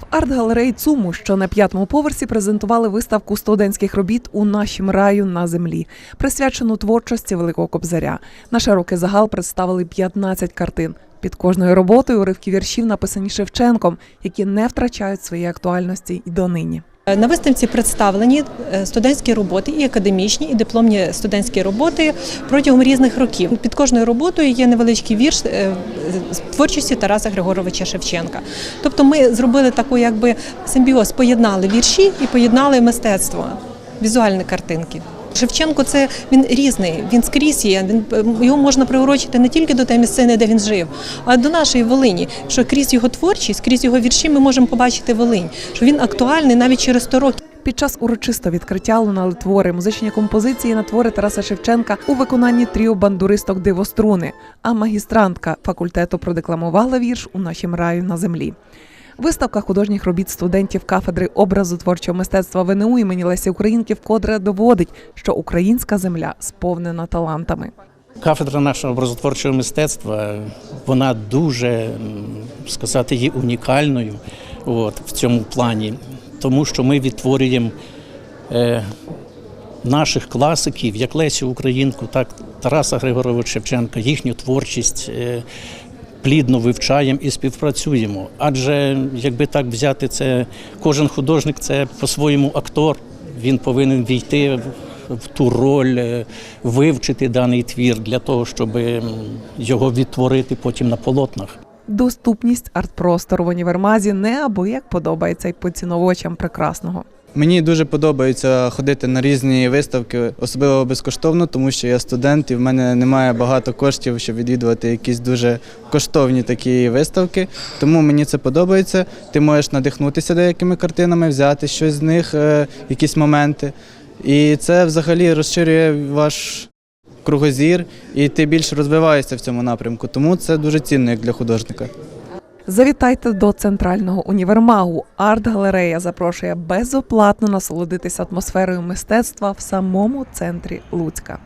В арт-галереї ЦУМу, що на п'ятому поверсі, презентували виставку студентських робіт у нашім раю на землі, присвячену творчості Великого Кобзаря. На широкий загал представили 15 картин. Під кожною роботою уривки віршів написані Шевченком, які не втрачають своєї актуальності й донині. На виставці представлені е, студентські роботи, і академічні, і дипломні студентські роботи протягом різних років. Під кожною роботою є невеличкий вірш е, з творчості Тараса Григоровича Шевченка. Тобто ми зробили таку, якби симбіоз, поєднали вірші і поєднали мистецтво, візуальні картинки. Шевченко це він різний, він скрізь є. Він е, його можна приурочити не тільки до тієї місцини, де він жив, а до нашої Волині. Що крізь його творчість, крізь його вірші, ми можемо побачити Волинь, що він актуальний навіть через 100 років. Під час урочистого відкриття лунали твори, музичні композиції на твори Тараса Шевченка у виконанні тріо бандуристок Дивоструни. А магістрантка факультету продекламувала вірш у нашім раю на землі. Виставка художніх робіт студентів кафедри образу творчого мистецтва ВНУ імені Лесі Українки вкотре доводить, що українська земля сповнена талантами. Кафедра нашого образотворчого мистецтва вона дуже сказати є унікальною от, в цьому плані, тому що ми відтворюємо е, наших класиків, як Лесю Українку, так Тараса Григоровича Шевченка, їхню творчість. Е, Плідно вивчаємо і співпрацюємо. Адже якби так взяти це, кожен художник це по-своєму актор. Він повинен війти в- ту роль, е, вивчити даний твір для того, щоб його відтворити потім на полотнах. Доступність арт-простору в універмазі неабияк подобається й поціновувачам прекрасного. Мені дуже подобається ходити на різні виставки, особливо безкоштовно, тому що я студент і в мене немає багато коштів, щоб відвідувати якісь дуже коштовні такі виставки. Тому мені це подобається. Ти можеш надихнутися деякими картинами, взяти щось з них, е, якісь моменти. І це взагалі розширює ваш кругозір, і ти більше розвиваєшся в цьому напрямку. Тому це дуже цінно як для художника. Завітайте до центрального універмагу. Арт-галерея запрошує безоплатно насолодитися атмосферою мистецтва в самому центрі Луцька.